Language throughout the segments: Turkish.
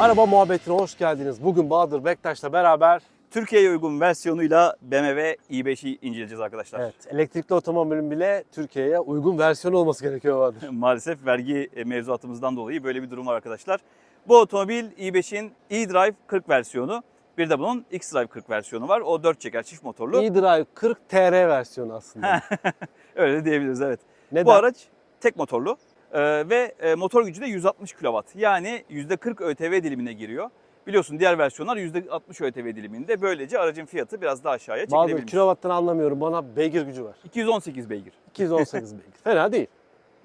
Araba muhabbetine hoş geldiniz. Bugün Bahadır Bektaş'la beraber Türkiye'ye uygun versiyonuyla BMW i5'i inceleyeceğiz arkadaşlar. evet, elektrikli otomobilin bile Türkiye'ye uygun versiyonu olması gerekiyor Bahadır. Maalesef vergi mevzuatımızdan dolayı böyle bir durum var arkadaşlar. Bu otomobil i5'in e-Drive 40 versiyonu. Bir de bunun X-Drive 40 versiyonu var. O 4 çeker çift motorlu. e-Drive 40 TR versiyonu aslında. Öyle diyebiliriz evet. Neden? Bu araç tek motorlu ve e, motor gücü de 160 kW. Yani %40 ÖTV dilimine giriyor. Biliyorsun diğer versiyonlar %60 ÖTV diliminde. Böylece aracın fiyatı biraz daha aşağıya Bahadır çekilebilmiş. kilovattan anlamıyorum. Bana beygir gücü var. 218 beygir. 218 beygir. Fena değil.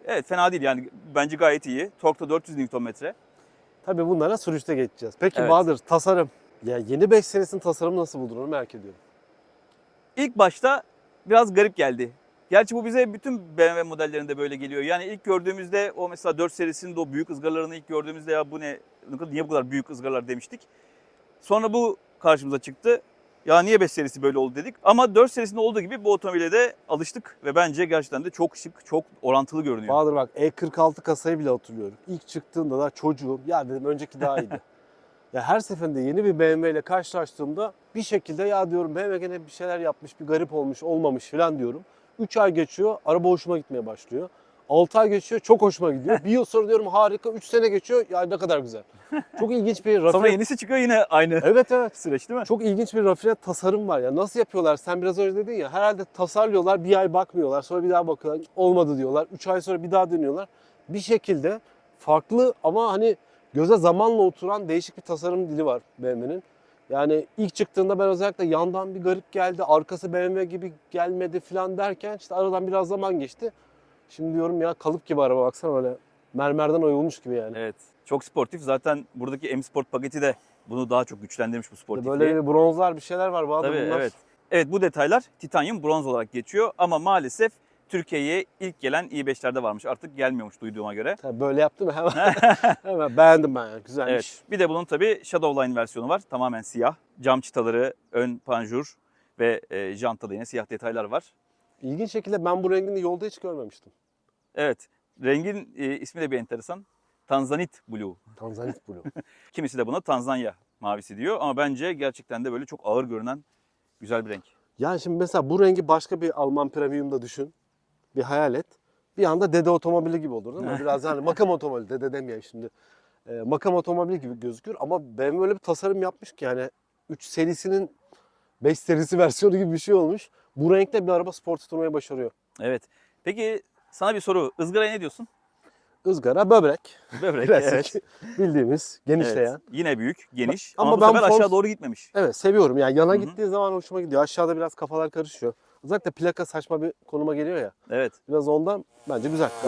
Evet fena değil yani bence gayet iyi. Tork'ta 400 Nm. Tabii bunlara sürüşte geçeceğiz. Peki Evet. Bahadır tasarım. Ya yeni 5 serisinin tasarımı nasıl buldun onu merak ediyorum. İlk başta biraz garip geldi. Gerçi bu bize bütün BMW modellerinde böyle geliyor. Yani ilk gördüğümüzde o mesela 4 serisinin de o büyük ızgaralarını ilk gördüğümüzde ya bu ne, niye bu kadar büyük ızgaralar demiştik. Sonra bu karşımıza çıktı. Ya niye 5 serisi böyle oldu dedik. Ama 4 serisinde olduğu gibi bu otomobile de alıştık ve bence gerçekten de çok şık, çok orantılı görünüyor. Bahadır bak E46 kasayı bile hatırlıyorum. İlk çıktığında da çocuğum ya dedim önceki daha iyiydi. ya her seferinde yeni bir BMW ile karşılaştığımda bir şekilde ya diyorum BMW gene bir şeyler yapmış, bir garip olmuş, olmamış falan diyorum. 3 ay geçiyor, araba hoşuma gitmeye başlıyor. 6 ay geçiyor, çok hoşuma gidiyor. Bir yıl sonra diyorum harika, 3 sene geçiyor, ya ne kadar güzel. Çok ilginç bir rafine... Sonra yenisi çıkıyor yine aynı Evet evet. süreç değil mi? Çok ilginç bir rafine tasarım var ya. Nasıl yapıyorlar? Sen biraz önce dedin ya. Herhalde tasarlıyorlar, bir ay bakmıyorlar. Sonra bir daha bakıyorlar. Olmadı diyorlar. Üç ay sonra bir daha deniyorlar. Bir şekilde farklı ama hani göze zamanla oturan değişik bir tasarım dili var BMW'nin. Yani ilk çıktığında ben özellikle yandan bir garip geldi. Arkası BMW gibi gelmedi falan derken işte aradan biraz zaman geçti. Şimdi diyorum ya kalıp gibi araba baksana öyle mermerden oyulmuş gibi yani. Evet. Çok sportif. Zaten buradaki M Sport paketi de bunu daha çok güçlendirmiş bu sportifliği. Böyle bir bronzlar bir şeyler var. Bahadır Tabii bunlar. evet. Evet bu detaylar titanyum bronz olarak geçiyor ama maalesef Türkiye'ye ilk gelen i5'lerde varmış. Artık gelmiyormuş duyduğuma göre. Tabii böyle yaptım mı hemen, hemen beğendim ben yani güzelmiş. Evet. Bir de bunun tabii Shadowline versiyonu var. Tamamen siyah. Cam çıtaları, ön panjur ve e, jantada yine siyah detaylar var. İlginç şekilde ben bu rengini yolda hiç görmemiştim. Evet. Rengin e, ismi de bir enteresan. Tanzanit Blue. Tanzanit Blue. Kimisi de buna Tanzanya mavisi diyor ama bence gerçekten de böyle çok ağır görünen güzel bir renk. yani şimdi mesela bu rengi başka bir Alman premium'da düşün. Bir hayal et. Bir anda dede otomobili gibi olur değil mi? Biraz yani makam otomobili, dede demeyeyim şimdi. Ee, makam otomobili gibi gözükür ama BMW öyle bir tasarım yapmış ki yani 3 serisinin 5 serisi versiyonu gibi bir şey olmuş. Bu renkte bir araba spor tutmayı başarıyor. Evet. Peki sana bir soru. Izgaraya ne diyorsun? Izgara, böbrek. Böbrek. Klasik. evet. Bildiğimiz, genişleyen. Evet, Yine büyük, geniş Ama ama, ben bu sefer form- aşağı doğru gitmemiş. Evet seviyorum. Yani yana Hı hı. gittiği zaman hoşuma gidiyor. Aşağıda biraz kafalar karışıyor. Özellikle plaka saçma bir konuma geliyor ya. Evet. Biraz ondan bence güzel.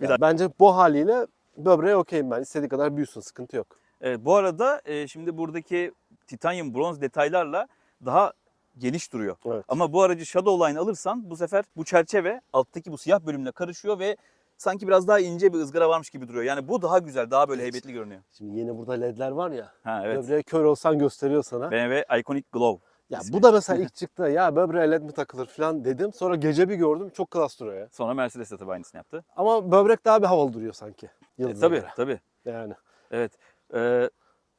Bir Ya bence bu haliyle böbreğe okeyim ben. İstediği kadar büyüsün sıkıntı yok. Evet, bu arada e, şimdi buradaki titanyum bronz detaylarla daha geniş duruyor. Evet. Ama bu aracı Shadowline alırsan bu sefer bu çerçeve alttaki bu siyah bölümle karışıyor ve sanki biraz daha ince bir ızgara varmış gibi duruyor. Yani bu daha güzel, daha böyle heybetli görünüyor. Şimdi yeni burada ledler var ya. Ha evet. Böbreğe kör olsan gösteriyor sana. BMW Iconic Glow. Ya ismi. bu da mesela ilk çıktı ya böbreğe led mi takılır falan dedim. Sonra gece bir gördüm çok klas duruyor ya. Sonra Mercedes de tabii aynısını yaptı. Ama böbrek daha bir havalı duruyor sanki. E, Yıldız'a tabii göre. tabii. Yani. Evet. Ee,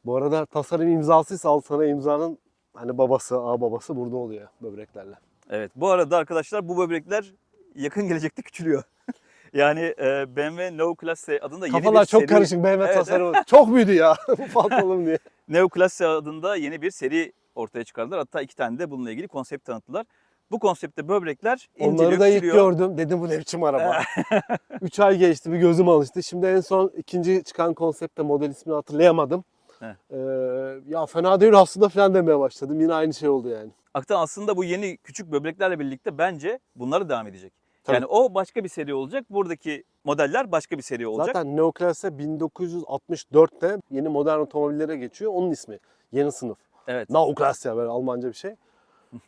Bu arada tasarım imzasıysa al sana imzanın hani babası, ağ babası burada oluyor böbreklerle. evet. Bu arada arkadaşlar bu böbrekler yakın gelecekte küçülüyor. yani e, BMW No Classe adında yeni Kafalar bir çok seri- karışık BMW Evet, tasarımı. Çok büyüdü ya. Ufaltalım diye. Neo Classe adında yeni bir seri ortaya çıkardılar. Hatta iki tane de bununla ilgili konsept tanıttılar. Bu konseptte böbrekler inceliyor, Onları da ilk gördüm. Dedim bu ne biçim araba. 3 ay geçti bir gözüm alıştı. Şimdi en son ikinci çıkan konseptte model ismini hatırlayamadım. He. Ee, ya fena değil aslında falan demeye başladım. Yine aynı şey oldu yani. Aktan aslında bu yeni küçük böbreklerle birlikte bence bunları devam edecek. Tabii. Yani o başka bir seri olacak. Buradaki modeller başka bir seri olacak. Zaten Neoclasse 1964'te yeni modern otomobillere geçiyor. Onun ismi. Yeni sınıf. Evet. Neoclasse ya böyle Almanca bir şey.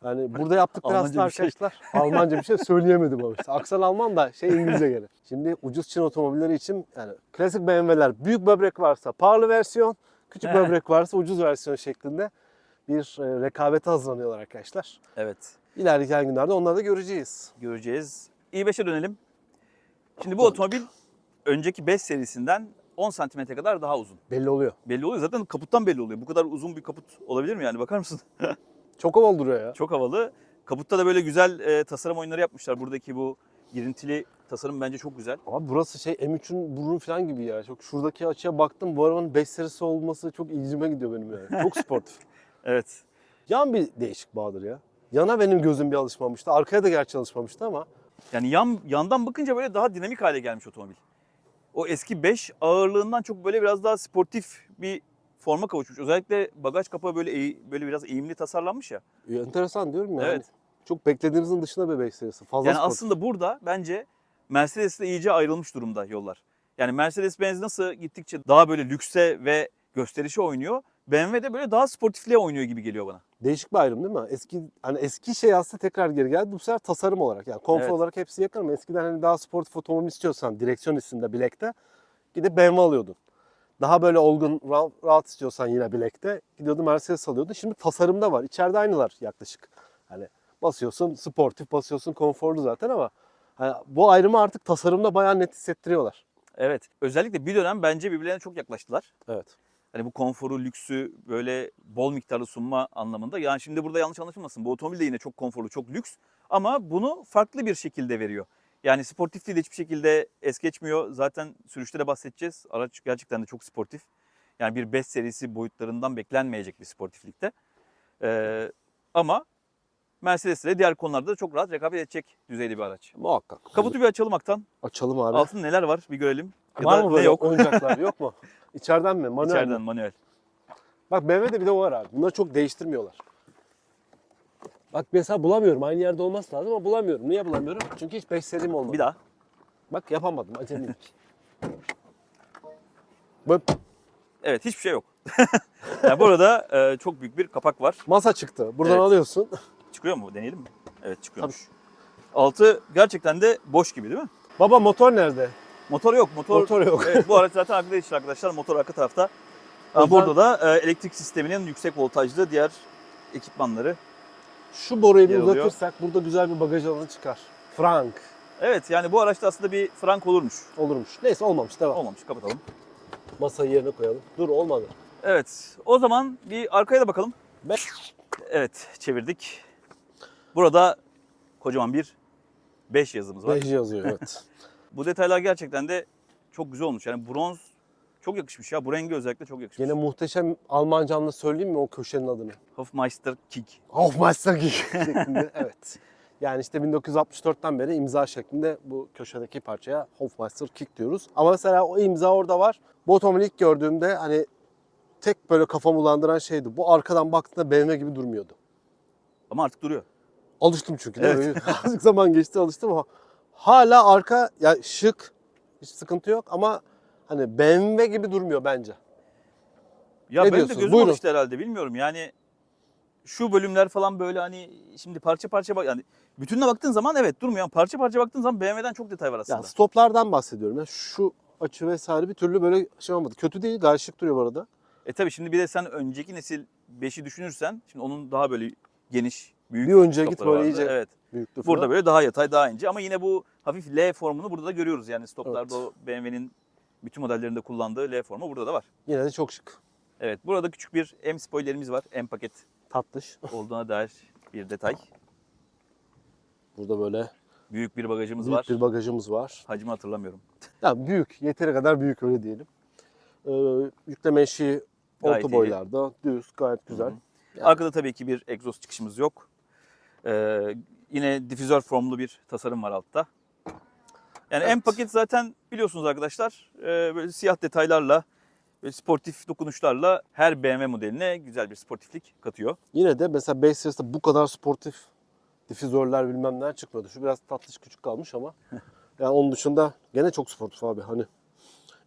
Yani burada yaptıkları aslında bir şey. arkadaşlar Almanca bir şey söyleyemedim işte. Aksan Alman da şey İngilizce gene. Şimdi ucuz Çin otomobilleri için yani klasik BMW'ler büyük böbrek varsa pahalı versiyon, küçük böbrek varsa ucuz versiyon şeklinde bir e, rekabete hazırlanıyorlar arkadaşlar. Evet. İlerleyen günlerde onları da göreceğiz. Göreceğiz. i5'e dönelim. Şimdi bu otomobil önceki 5 serisinden 10 santimetre kadar daha uzun. Belli oluyor. Belli oluyor. Zaten kaputtan belli oluyor. Bu kadar uzun bir kaput olabilir mi yani? Bakar mısın? Çok havalı duruyor ya. Çok havalı. Kaputta da böyle güzel e, tasarım oyunları yapmışlar. Buradaki bu girintili tasarım bence çok güzel. Abi burası şey M3'ün burnu falan gibi ya. Çok şuradaki açıya baktım. Bu arabanın 5 serisi olması çok ilgime gidiyor benim yani. Çok sportif. Evet. Yan bir değişik Bahadır ya. Yana benim gözüm bir alışmamıştı. Arkaya da gerçi alışmamıştı ama. Yani yan yandan bakınca böyle daha dinamik hale gelmiş otomobil. O eski 5 ağırlığından çok böyle biraz daha sportif bir forma kavuşmuş. Özellikle bagaj kapağı böyle eğ- böyle biraz eğimli tasarlanmış ya. Ya, enteresan diyorum ya. Evet. Çok beklediğinizin dışında bir 5 serisi. Fazla Yani sportif. aslında burada bence Mercedes'le iyice ayrılmış durumda yollar. Yani Mercedes-Benz nasıl gittikçe daha böyle lükse ve gösterişe oynuyor. BMW de böyle daha sportifliğe oynuyor gibi geliyor bana. Değişik bir ayrım değil mi? Eski hani eski şey aslında tekrar geri geldi. Bu sefer tasarım olarak yani konfor Evet. olarak hepsi yakın ama eskiden hani daha sportif otomobil istiyorsan direksiyon hissinde bilekte gidip BMW alıyordun. Daha böyle olgun rahat, istiyorsan yine bilekte gidiyordun Mercedes alıyordun. Şimdi tasarımda var. İçeride aynılar yaklaşık. Hani basıyorsun sportif basıyorsun konforlu zaten ama hani bu ayrımı artık tasarımda bayağı net hissettiriyorlar. Evet. Özellikle bir dönem bence birbirlerine çok yaklaştılar. Evet. Hani bu konforu, lüksü böyle bol miktarda sunma anlamında. Yani şimdi burada yanlış anlaşılmasın. Bu otomobil de yine çok konforlu, çok lüks. Ama bunu farklı bir şekilde veriyor. Yani sportifliği de hiçbir şekilde es geçmiyor. Zaten sürüşte de bahsedeceğiz. Araç gerçekten de çok sportif. Yani bir 5 serisi boyutlarından beklenmeyecek bir sportiflikte. Ee, ama Mercedes ile diğer konularda da çok rahat rekabet edecek düzeyde bir araç. Muhakkak. Kaputu bir açalım Aktan. açalım abi. Altında neler var bir görelim. Ya var da mı ne böyle yok? oyuncaklar yok mu? İçeriden mi? Manuel mi? İçeriden manuel. Bak BMW'de bir de o var abi. Bunları çok değiştirmiyorlar. Bak mesela bulamıyorum. Aynı yerde olması lazım ama bulamıyorum. Niye bulamıyorum? Çünkü hiç 5 serim olmadı. Bir daha. Bak yapamadım. Acemilik. Evet hiçbir şey yok. yani burada e, çok büyük bir kapak var. Masa çıktı. Buradan Evet. alıyorsun. Çıkıyor mu? Deneyelim mi? Evet çıkıyormuş. Altı gerçekten de boş gibi değil mi? Baba motor nerede? Motor yok. Motor, Motor yok. Evet, bu araç zaten arkada işte arkadaşlar. Motor arka tarafta. Yüzden- burada da e, elektrik sisteminin yüksek voltajlı diğer ekipmanları. Şu boruyu bir uzatırsak burada güzel bir bagaj alanı çıkar. Frank Evet yani bu araçta aslında bir frank olurmuş. olurmuş. Neyse olmamış. Devam. Olmamış kapatalım. Masayı yerine koyalım. Dur olmadı. Evet o zaman bir arkaya da bakalım. Be- Evet çevirdik. Burada kocaman bir 5 yazımız var. Beji yazıyor evet. Bu detaylar gerçekten de çok güzel olmuş. Yani bronz çok yakışmış ya. Bu rengi özellikle çok yakışmış. Yine muhteşem Almancamla söyleyeyim mi o köşenin adını? Hofmeister Kick. Hofmeister şeklinde evet. Yani işte 1964'ten beri imza şeklinde bu köşedeki parçaya Hofmeister Kick diyoruz. Ama mesela o imza orada var. Bu otomobili ilk gördüğümde hani tek böyle kafamı bulandıran şeydi. Bu arkadan baktığında BMW gibi durmuyordu. Ama artık duruyor. Alıştım çünkü mi? Azıcık zaman geçti alıştım ama hala arka ya şık hiç sıkıntı yok ama hani BMW gibi durmuyor bence. Ya Ne benim de diyorsunuz? gözüm Buyurun. alıştı herhalde bilmiyorum. Yani şu bölümler falan böyle hani şimdi parça parça bak yani bütününe baktığın zaman evet durmuyor. Ama parça parça baktığın zaman BMW'den çok detay var aslında. Ya stoplardan bahsediyorum. Ya şu açı vesaire bir türlü böyle şey olmadı. Kötü değil gayet şık duruyor bu arada. E tabi şimdi bir de sen önceki nesil 5'i düşünürsen şimdi onun daha böyle geniş, büyük Bir önceye git böyle iyice Evet. Büyüklü falan. Burada böyle daha yatay, daha ince ama yine bu hafif L formunu burada da görüyoruz. Yani stoplarda Evet. o BMW'nin bütün modellerinde kullandığı L formu burada da var. Yine de çok şık. Evet burada küçük bir M spoilerimiz var. M paket Tatlış. olduğuna dair bir detay. Burada böyle Büyük bir bagajımız büyük var. bir bagajımız var. Hacmi hatırlamıyorum. Ya büyük, yeteri kadar büyük öyle diyelim. Ee, yükleme eşiği orta iyi. boylarda, düz, gayet güzel. Hı hı. Yani- Arkada tabii ki bir egzoz çıkışımız yok. Ee, yine difüzör formlu bir tasarım var altta. Yani Evet. M paket zaten biliyorsunuz arkadaşlar e, böyle siyah detaylarla böyle sportif dokunuşlarla her BMW modeline güzel bir sportiflik katıyor. Yine de mesela 5 serisinde bu kadar sportif difüzörler bilmem neler çıkmıyordu. Şu biraz tatlış küçük kalmış ama yani onun dışında gene çok sportif abi hani.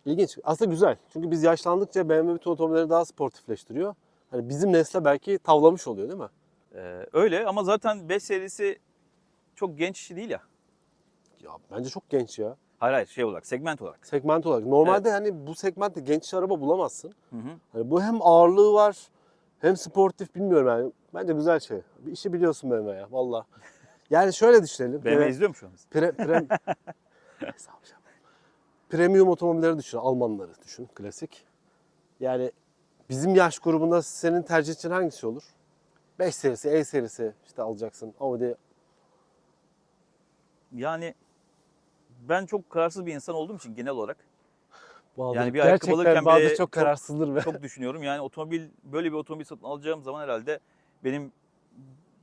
İlginç. Aslında güzel. Çünkü biz yaşlandıkça BMW bütün otomobilleri daha sportifleştiriyor. Hani bizim nesle belki tavlamış oluyor değil mi? Ee, öyle ama zaten 5 serisi çok genç değil ya. Ya bence çok genç ya. Hayır hayır şey olarak segment olarak. Segment olarak. Normalde hani bu segmentte genç araba bulamazsın. Hı hı. Hani bu hem ağırlığı var hem sportif bilmiyorum yani. Bence güzel şey. Bir işi biliyorsun BMW ya valla. Yani şöyle düşünelim. BMW izliyor mu şu an? bizi? pre, pre- şey premium otomobilleri düşün. Almanları düşün. Klasik. Yani bizim yaş grubunda senin tercih için hangisi olur? 5 serisi, E serisi işte alacaksın. Audi. Yani ben çok kararsız bir insan olduğum için genel olarak Bahadır. Yani bir Gerçekten alırken Bahadır bile çok çok- kararsızdır ve çok düşünüyorum. Yani otomobil böyle bir otomobil satın alacağım zaman herhalde benim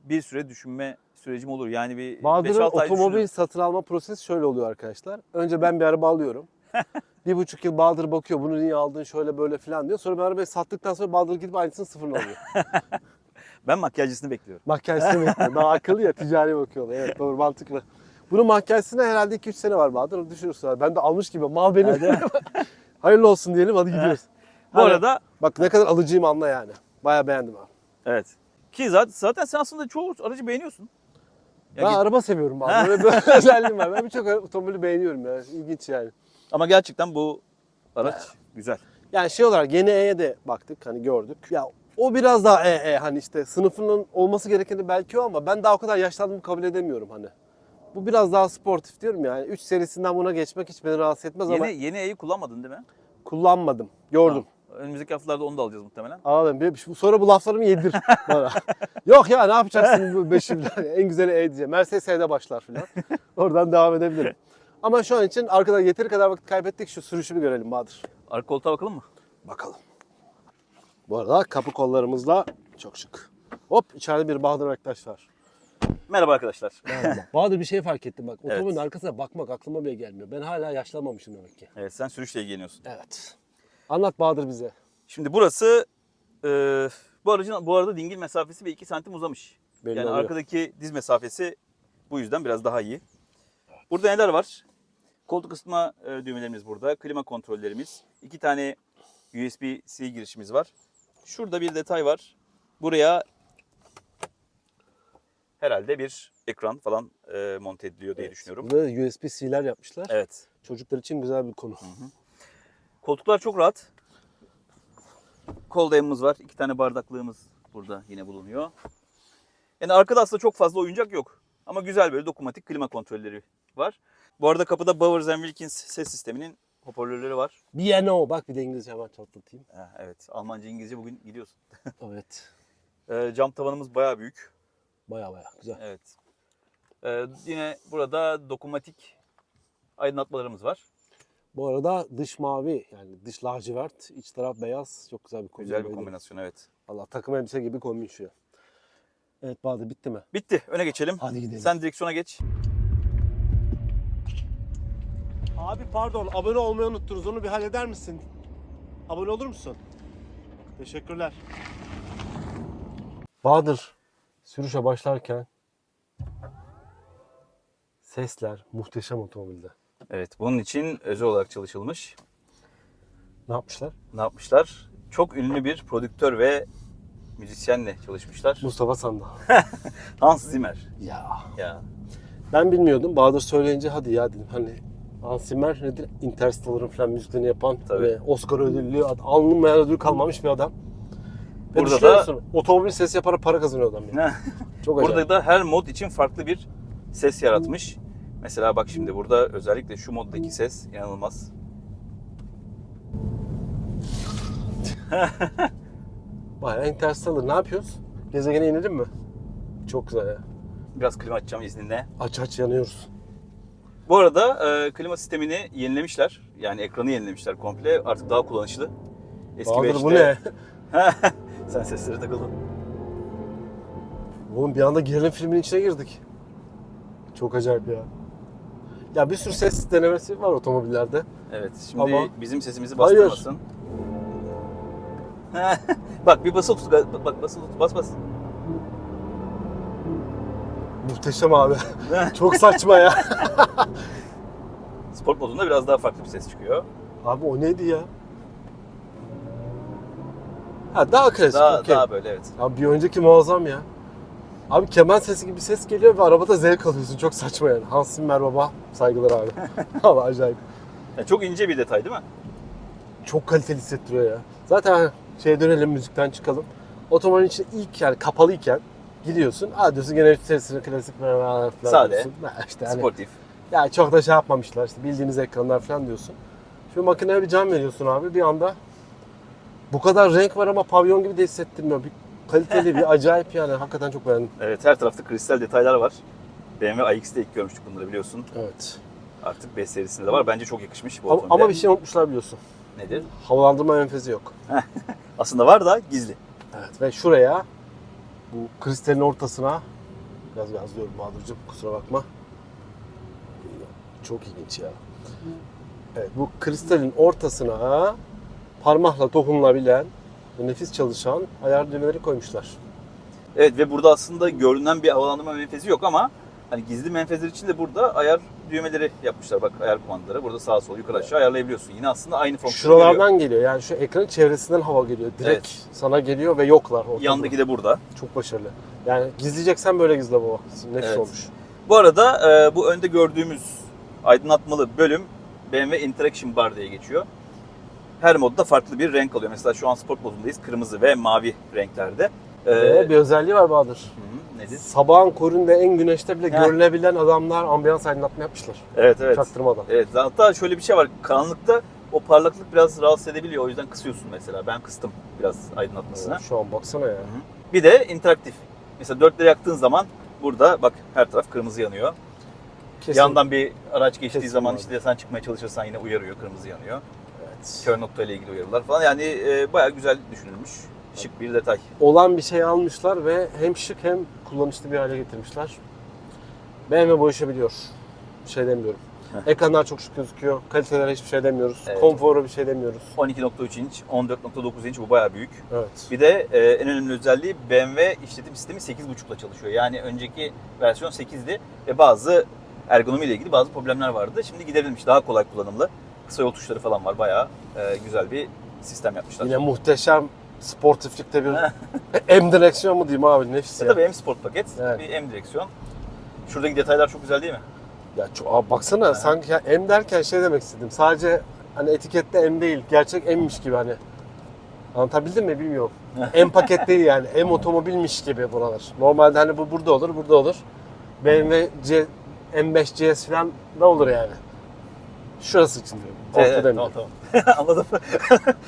bir süre düşünme sürecim olur. Yani bir Bahadır'ın 5-6 ay otomobil satın alma prosesi şöyle oluyor arkadaşlar. Önce ben bir araba alıyorum. bir buçuk yıl Bahadır bakıyor bunu niye aldın şöyle böyle falan diyor. Sonra ben arabayı sattıktan sonra Bahadır gidip aynısını sıfırını alıyor. Ben makyajcısını bekliyorum. Makyajsını bekliyor. Daha akıllı ya ticari bakıyorlar. Evet doğru mantıklı. Bunun makyajsına herhalde 2-3 sene var Bahadır. Düşünürsün. Ben de almış gibi mal benim. Hayırlı olsun diyelim hadi gidiyoruz. Bu Hadi. arada Bak ne kadar alıcıyım anla yani. Bayağı beğendim abi. evet. Ki zaten, zaten sen aslında çoğu aracı beğeniyorsun. Ya ben git- araba seviyorum abi. Böyle bir özelliğim var. Ben birçok otomobili beğeniyorum ya. İlginç yani. Ama gerçekten bu araç güzel. Yani şey olarak yeni E'ye de baktık hani gördük. Ya o biraz daha E, E hani işte sınıfının olması gerekeni belki o ama ben daha o kadar yaşlandığımı kabul edemiyorum hani. Bu biraz daha sportif diyorum yani. 3 serisinden buna geçmek hiç beni rahatsız etmez ama Yeni yeni E'yi kullanmadın değil mi? kullanmadım. Gördüm. Önümüzdeki haftalarda onu da alacağız muhtemelen. Bir- şu- Sonra bu laflarımı yedir bana. Yok ya ne yapacaksın bu beşi falan. En güzeli E diyeceğim. Mercedes E'de başlar falan. Oradan devam edebilirim. Ama şu an için arkada yeteri kadar vakit kaybettik. Şu sürüşü bir görelim Bahadır. Arka koltuğa bakalım mı? Bakalım. Bu arada kapı kollarımızla çok şık. Hop içeride bir Bahadır arkadaş var. Merhaba arkadaşlar. Bahadır bir şey fark ettim bak. Evet. Otomobilin arkasına bakmak aklıma bile gelmiyor. Ben hala yaşlanmamışım demek ki. Evet sen sürüşle ilgileniyorsun. Evet. Anlat Bahadır bize. Şimdi burası e, bu aracın bu arada dingil mesafesi ve 2 santim uzamış. Belli yani oluyor. arkadaki diz mesafesi bu yüzden biraz daha iyi. Burada neler var? Koltuk ısıtma e, düğmelerimiz burada. Klima kontrollerimiz. iki tane USB-C girişimiz var. Şurada bir detay var. Buraya herhalde bir ekran falan e, monte ediliyor diye düşünüyorum. Burada USB-C'ler yapmışlar. Evet. Çocuklar için güzel bir konu. Koltuklar çok rahat. Kol dayamımız var. İki tane bardaklığımız burada yine bulunuyor. Yani arkada aslında çok fazla oyuncak yok. Ama güzel böyle dokunmatik klima kontrolleri var. Bu arada kapıda Bowers Wilkins ses sisteminin hoparlörleri var. B&O bak bir de İngilizce hemen çatlatayım. Ha, evet Almanca İngilizce bugün gidiyorsun. Evet. Ee, cam tavanımız bayağı büyük. Baya baya güzel. Evet. Ee, yine burada dokunmatik aydınlatmalarımız var. Bu arada dış mavi yani dış lacivert, iç taraf beyaz. Çok güzel bir kombin. Güzel bir kombinasyon evet. Allah takım elbise gibi kombin şu. ya. Evet Bahadır bitti mi? Bitti. Öne geçelim. Hadi gidelim. Sen direksiyona geç. Abi pardon abone olmayı unuttunuz. Onu bir halleder misin? Abone olur musun? Teşekkürler. Bahadır sürüşe başlarken sesler muhteşem otomobilde. Evet, bunun için özel olarak çalışılmış. Ne yapmışlar? Ne yapmışlar? Çok ünlü bir prodüktör ve müzisyenle çalışmışlar. Mustafa Sandal. Hans Zimmer. Ya. Ya. Ben bilmiyordum. Bahadır söyleyince hadi ya dedim. Hani Hans Zimmer nedir? Interstellar'ın falan müziklerini yapan Tabii. ve Oscar ödüllü, alınmayan ödül kalmamış bir adam. Ve Burada da- musun? Otomobil sesi yaparak para kazanıyor adam. Yani. Çok acayip. burada da her mod için farklı bir ses yaratmış. Mesela bak şimdi burada özellikle şu moddaki ses inanılmaz. Bayağı Interstellar. Ne yapıyoruz? Gezegene inelim mi? Çok güzel ya. Biraz klima açacağım izninle. Aç aç yanıyoruz. Bu arada e, klima sistemini yenilemişler. Yani ekranı yenilemişler komple. Artık daha kullanışlı. Eski Bahadır beşte- bu ne? Sen seslere takıldın. Oğlum bir anda gerilim filminin içine girdik. Çok acayip ya. Ya bir sürü ses denemesi var otomobillerde. Evet şimdi Ama- bizim sesimizi bastırmasın. bak bir basılı tut. Bak, bak basılı tut. Bas bas. Muhteşem abi. Çok saçma ya. Sport modunda biraz daha farklı bir ses çıkıyor. Abi o neydi ya? Ha daha klasik. Daha, okey. daha böyle evet. Abi bir önceki muazzam ya. Abi keman sesi gibi ses geliyor ve arabada zevk alıyorsun. Çok saçma yani. Hans Zimmer baba. Saygılar abi. Ama acayip. Yani çok ince bir detay değil mi? Çok kaliteli hissettiriyor ya. Zaten şeye dönelim müzikten çıkalım. Otomobilin içinde ilk yani kapalıyken gidiyorsun. Ha diyorsun gene sesini klasik falan Sade. Ha işte hani, Sportif. Ya çok da şey yapmamışlar. İşte bildiğimiz ekranlar falan diyorsun. Şu makineye bir can veriyorsun abi bir anda. Bu kadar renk var ama pavyon gibi de hissettirmiyor. Bir kaliteli bir acayip yani. Hakikaten çok beğendim. Evet her tarafta kristal detaylar var. BMW iX'de ilk görmüştük bunları biliyorsun. Evet. Artık 5 serisinde de var. Bence çok yakışmış bu Ama, otomobile. ama bir şey unutmuşlar biliyorsun. Nedir? Havalandırma menfezi yok. Aslında var da gizli. Evet ve şuraya bu kristalin ortasına biraz yazıyorum Bahadır'cığım kusura bakma. Çok ilginç ya. Evet bu kristalin ortasına parmakla dokunulabilen bu nefis çalışan ayar düğmeleri koymuşlar. Evet ve burada aslında görünen bir havalandırma menfezi yok ama hani gizli menfezler için de burada ayar düğmeleri yapmışlar. Bak ayar kumandaları. Burada sağa sola yukarı aşağı ayarlayabiliyorsun. Yine aslında aynı fonksiyonu görüyor. Şuralardan geliyor yani şu ekranın çevresinden hava geliyor. Direkt Evet. sana geliyor ve yoklar ortada. Yandaki de burada. Çok başarılı. Yani gizleyeceksen böyle gizle baba. Nefis Evet. olmuş. Bu arada e, bu önde gördüğümüz aydınlatmalı bölüm BMW Interaction Bar diye geçiyor. Her modda farklı bir renk alıyor. Mesela şu an sport modundayız. Kırmızı ve mavi renklerde. E, Ve bir özelliği var Bahadır. hı, nedir? Sabahın köründe en güneşte bile Heh. görülebilen adamlar ambiyans aydınlatma yapmışlar. Evet evet. Çaktırmadan. Evet hatta şöyle bir şey var. Karanlıkta o parlaklık biraz rahatsız edebiliyor. O yüzden kısıyorsun mesela. Ben kıstım biraz aydınlatmasına. Şu an baksana ya. Bir de interaktif. Mesela dörtleri yaktığın zaman burada bak her taraf kırmızı yanıyor. Kesin. Yandan bir araç geçtiği Kesin zaman işte sen çıkmaya çalışırsan yine uyarıyor, kırmızı yanıyor. Evet. Kör noktayla ilgili uyarılar falan. Yani e, bayağı güzel düşünülmüş. Şık bir detay. Olan bir şey almışlar ve hem şık hem kullanışlı bir hale getirmişler. BMW bu işi biliyor. Bir şey demiyorum. Ekranlar çok şık gözüküyor. Kalitelere hiçbir şey demiyoruz. Evet. Konforu bir şey demiyoruz. 12.3 inç, 14.9 inç bu bayağı büyük. Evet. Bir de e, en önemli özelliği BMW işletim sistemi 8.5'la çalışıyor. Yani önceki versiyon 8'di ve bazı ergonomiyle ilgili bazı problemler vardı. Şimdi giderilmiş, daha kolay kullanımlı. Kısa yol tuşları falan var. Bayağı e, güzel bir sistem yapmışlar. Yine muhteşem sportiflikte bir M direksiyon mu diyeyim abi nefis E ya. tabii M Sport paket, Evet. bir M direksiyon. Şuradaki detaylar çok güzel değil mi? Ya çok, abi baksana sanki ya M derken şey demek istedim. Sadece hani etikette M değil. Gerçek M'miş gibi hani. Anlatabildim mi bilmiyorum. M paket değil yani. M otomobilmiş gibi buralar. Normalde hani bu burada olur, burada olur. BMW C, M5 GS falan da olur yani. Şurası için diyorum. Evet, M. tamam tamam. Anladım.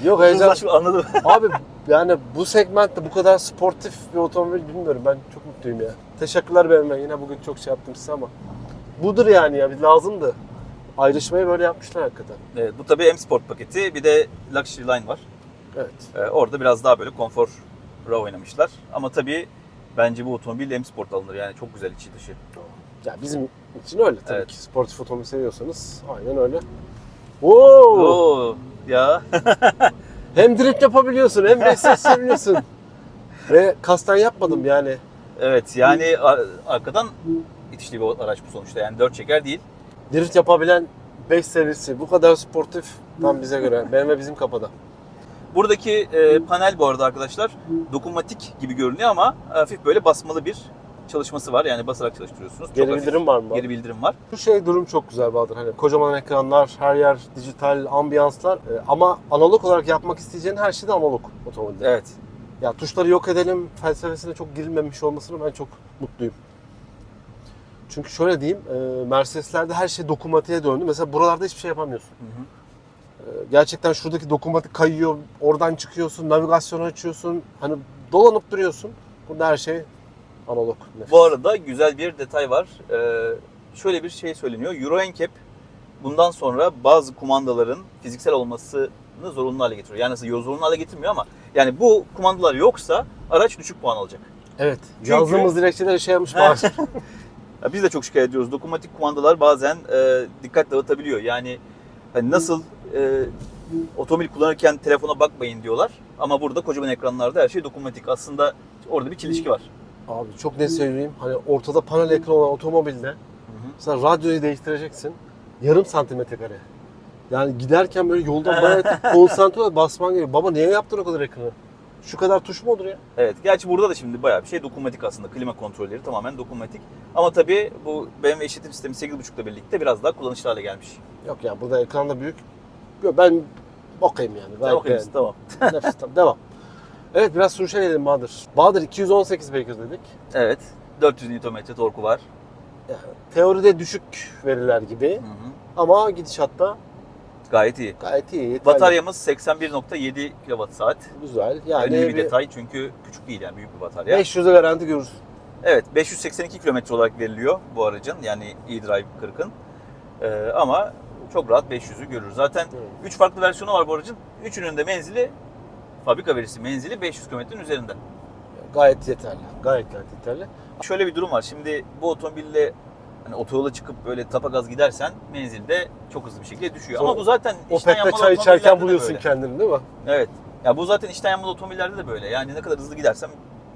Yok heyecan. Uzlaşma, anladım. Abi yani bu segmentte bu kadar sportif bir otomobil bilmiyorum. Ben çok mutluyum ya. Teşekkürler BMW. Yine bugün çok şey yaptım size ama. Budur yani ya. Bir lazımdı. Ayrışmayı böyle yapmışlar hakikaten. Evet, bu tabii M Sport paketi. Bir de Luxury Line var. Evet. Ee, orada biraz daha böyle konfor oynamışlar. Ama tabii bence bu otomobil M Sport alınır. Yani çok güzel içi dışı. Ya bizim için öyle tabii Evet. ki. Sportif otomobil seviyorsanız aynen öyle. Oo! Oo ya. Hem drift yapabiliyorsun hem de ses yapabiliyorsun. Ve kasten yapmadım yani. evet yani ar- arkadan itişli bir araç bu sonuçta. Yani dört çeker değil. Drift yapabilen 5 serisi bu kadar sportif tam bize göre. BMW bizim kafada. Buradaki e, panel bu arada arkadaşlar dokunmatik gibi görünüyor ama hafif böyle basmalı bir çalışması var. Yani basarak çalıştırıyorsunuz. Çok Geri hafif bildirim var mı? Geri bildirim var. Şu şey durum çok güzel Bahadır. Hani kocaman ekranlar, her yer dijital, ambiyanslar. E, ama analog olarak yapmak isteyeceğin her şey de analog otomobilde. Evet. Ya tuşları yok edelim felsefesine çok girilmemiş olmasını ben çok mutluyum. Çünkü şöyle diyeyim, e, Mercedes'lerde her şey dokunmatiğe döndü. Mesela buralarda hiçbir şey yapamıyorsun. Hı hı. E, Gerçekten şuradaki dokunmatik kayıyor, oradan çıkıyorsun, navigasyonu açıyorsun. Hani dolanıp duruyorsun. Burada her şey analog. Nefis. Bu arada güzel bir detay var. Ee, şöyle bir şey söyleniyor. Euro NCAP bundan sonra bazı kumandaların fiziksel olmasını zorunlu hale getiriyor. Yani aslında zorunlu hale getirmiyor ama yani bu kumandalar yoksa araç düşük puan alacak. Evet. Çünkü- Yazdığımız dilekçeleri şey yapmış. Ya biz de çok şikayet ediyoruz. Dokunmatik kumandalar bazen e, dikkat dağıtabiliyor. Yani hani nasıl e, otomobil kullanırken telefona bakmayın diyorlar. Ama burada kocaman ekranlarda her şey dokunmatik. Aslında orada bir çelişki var. Abi çok ne söyleyeyim. Hani ortada panel ekran olan otomobilde mesela radyoyu değiştireceksin. Yarım santimetre kare. Yani giderken böyle yolda bayağı konsantre basman gerekiyor. Baba niye yaptın o kadar ekranı? Şu kadar tuş mu olur ya? Evet. Gerçi burada da şimdi bayağı bir şey dokunmatik aslında. Klima kontrolleri tamamen dokunmatik. Ama tabii bu BMW işletim sistemi 8.5'la birlikte biraz daha kullanışlı hale gelmiş. Yok yani burada ekran da büyük. Yok ben bakayım yani. Sen Gayet okuyayım, tamam. Nefis, tamam. Devam. Evet biraz sürüşe gelelim Bahadır. Bahadır 218 beygir dedik. Evet. 400 Nm torku var. Teoride düşük veriler gibi Hı hı. ama gidişatta Gayet iyi. Gayet iyi. Yeterli. Bataryamız 81.7 kWh. Güzel. Yani Önemli bir bir detay çünkü küçük değil yani büyük bir batarya. 500'e garanti görürsün. Evet 582 kilometre olarak veriliyor bu aracın yani e-Drive 40'ın. Ee, ama çok rahat 500'ü görür. Zaten Evet. 3 farklı versiyonu var bu aracın. Üçünün de menzili fabrika verisi menzili 500 kilometrenin üzerinde. Gayet yeterli. Gayet gayet yeterli. Şöyle bir durum var. Şimdi bu otomobille hani otoyola çıkıp böyle tapa gaz gidersen menzilde çok hızlı bir şekilde düşüyor. Sonra Ama bu zaten içten Opet'te yanmalı çay otomobillerde içerken de buluyorsun böyle. kendini değil mi? Evet. Ya bu zaten içten yanmalı otomobillerde de böyle. Yani ne kadar hızlı gidersen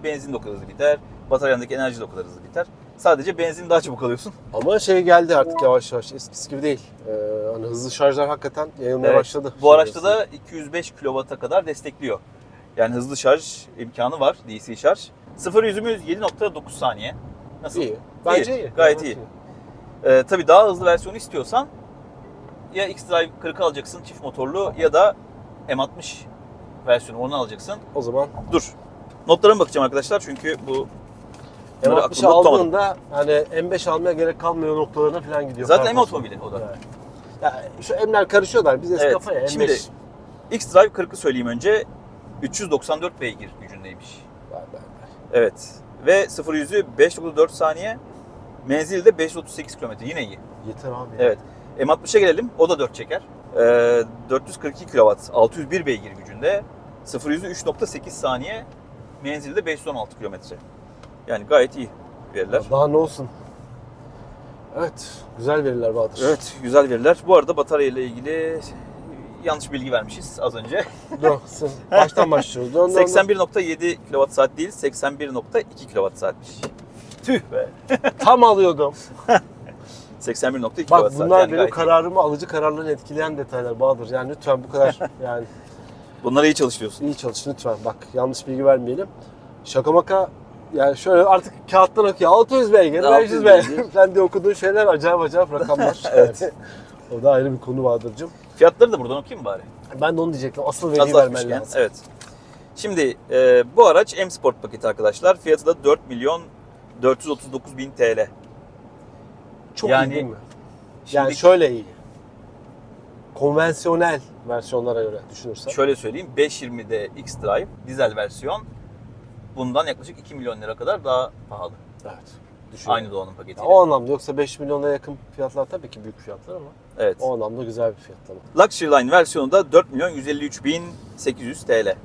benzin de o kadar hızlı biter. Bataryandaki enerji de o kadar hızlı biter. Sadece benzin daha çabuk alıyorsun. Ama şey geldi artık yavaş yavaş. Eskisi gibi değil. Ee, hani hızlı şarjlar hakikaten yayılmaya Evet. başladı. Bu araçta da 205 kW'a kadar destekliyor. Yani hızlı şarj imkanı var, DC şarj. 0 yüzümüz 7.9 saniye. Nasıl? iyi. Bence iyi. gayet iyi. Ee, tabii daha hızlı versiyonu istiyorsan ya X-Drive 40 alacaksın çift motorlu ya da M60 versiyonu onu alacaksın. O zaman Dur. Notlarıma bakacağım arkadaşlar çünkü bu bunları M60'ı aklımda tutamadım. aldığında hani M5 almaya gerek kalmıyor noktalarına falan gidiyor. Zaten M otomobili o da. Ya şu M'ler karışıyorlar. Biz eski Evet, kafaya M5. şimdi- X-Drive 40'ı söyleyeyim önce. 394 beygir gücündeymiş. Vay vay. Evet. Ve 0 yüzü 5.4 saniye. Menzili de 538 km. Yine iyi. Yeter abi. Evet. M60'a gelelim. O da 4 çeker. Ee, 442 kW, 601 beygir gücünde. 0 yüzü 3.8 saniye. Menzili de 516 km. Yani gayet iyi veriler. Daha ne olsun. Evet. Güzel veriler Bahadır. Evet, güzel veriler. Bu arada batarya ile ilgili yanlış bilgi vermişiz az önce. Dur. Baştan başlıyoruz. Dön, dön, dön. 81.7 kWh değil, 81.2 kWh'miş. Tüh be. Tam alıyordum. 81.2 Bak kWh. bunlar yani benim iyi. kararımı, alıcı kararlarını etkileyen detaylar Bahadır. Yani lütfen bu kadar yani Bunlara iyi çalışıyorsun. iyi çalış lütfen. Bak yanlış bilgi vermeyelim. Şaka maka yani şöyle artık kağıttan okuyor. 600 beygir, 600 500 beygir falan diye okuduğun şeyler acayip acayip rakamlar. Evet. o da ayrı bir konu Bahadır'cığım. Fiyatları da buradan okuyayım bari? Ben de onu diyecektim. Asıl veriyi vermen lazım. Evet. Şimdi e, bu araç M Sport paketi arkadaşlar. Fiyatı da 4 milyon 439 bin TL. Çok Yani- iyi değil mi? Şimdi Yani şöyle iyi. Konvansiyonel versiyonlara göre düşünürsen. şöyle söyleyeyim. 520'de X-Drive dizel versiyon bundan yaklaşık 2 milyon lira kadar daha pahalı. Evet. Düşün. Aynı donanım Ya paketiyle. o anlamda yoksa 5 milyona yakın fiyatlar tabii ki büyük fiyatlar ama Evet. o anlamda güzel bir fiyatlama. Luxury Line versiyonu da 4 milyon 153 bin 800 TL.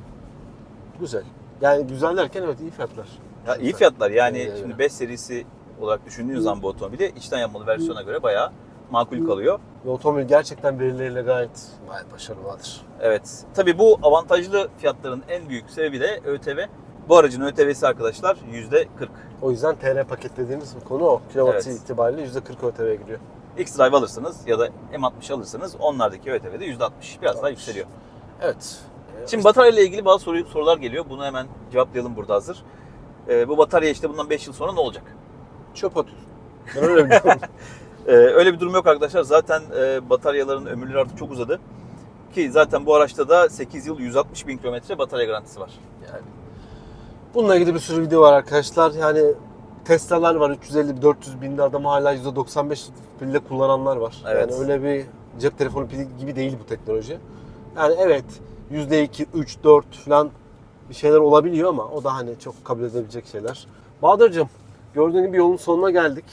Güzel. Yani güzel derken evet iyi fiyatlar. Ya iyi fiyatlar yani Evet, şimdi 5 serisi olarak düşündüğünüz zaman bu otomobili içten yanmalı versiyona göre bayağı makul kalıyor. Ve otomobil gerçekten verileriyle gayet gayet başarılıdır. Evet. Tabii bu avantajlı fiyatların en büyük sebebi de ÖTV. Bu aracın ÖTV'si arkadaşlar %40. O yüzden TR paket dediğimiz bir konu o. Kilovatı Evet. itibariyle %40 ÖTV'ye giriyor. X-Drive alırsanız ya da M60 alırsanız onlardaki ÖTV de %60. Biraz daha yükseliyor. Evet. Şimdi batarya ile ilgili bazı soru, sorular geliyor. Bunu hemen cevaplayalım burada hazır. Ee, bu batarya işte bundan 5 yıl sonra ne olacak? çöp atıyorsun. Ben öyle biliyorum. Ee, öyle bir durum yok arkadaşlar. Zaten e, bataryaların ömürleri artık çok uzadı. Ki zaten bu araçta da 8 yıl 160 bin kilometre batarya garantisi var. yani. Bununla ilgili bir sürü video var arkadaşlar. Yani Tesla'lar var 350-400 binde adam hala %95 pille kullananlar var. Evet. Yani öyle bir cep telefonu pili gibi değil bu teknoloji. Yani evet %2, 3, 4 falan bir şeyler olabiliyor ama o da hani çok kabul edebilecek şeyler. Bahadır'cığım gördüğün gibi yolun sonuna geldik.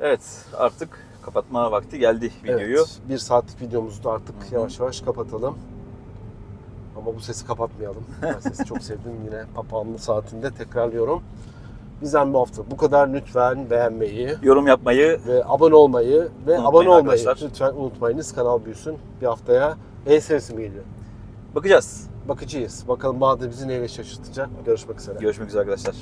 Evet artık kapatma vakti geldi videoyu. Evet, bir saatlik videomuzu da artık Hı hı. yavaş yavaş kapatalım. Ama bu sesi kapatmayalım. Ben sesi çok sevdim yine papağanlı saatinde tekrarlıyorum. Bizden bu hafta bu kadar. Lütfen beğenmeyi Yorum yapmayı ve abone olmayı ve Unutmayın abone olmayı arkadaşlar. lütfen unutmayınız. Kanal büyüsün. Bir haftaya E serisi mi geliyor? bakacağız. Bakıcıyız. Bakalım Bahadır bizi neyle şaşırtacak. Görüşmek üzere. Görüşmek üzere arkadaşlar.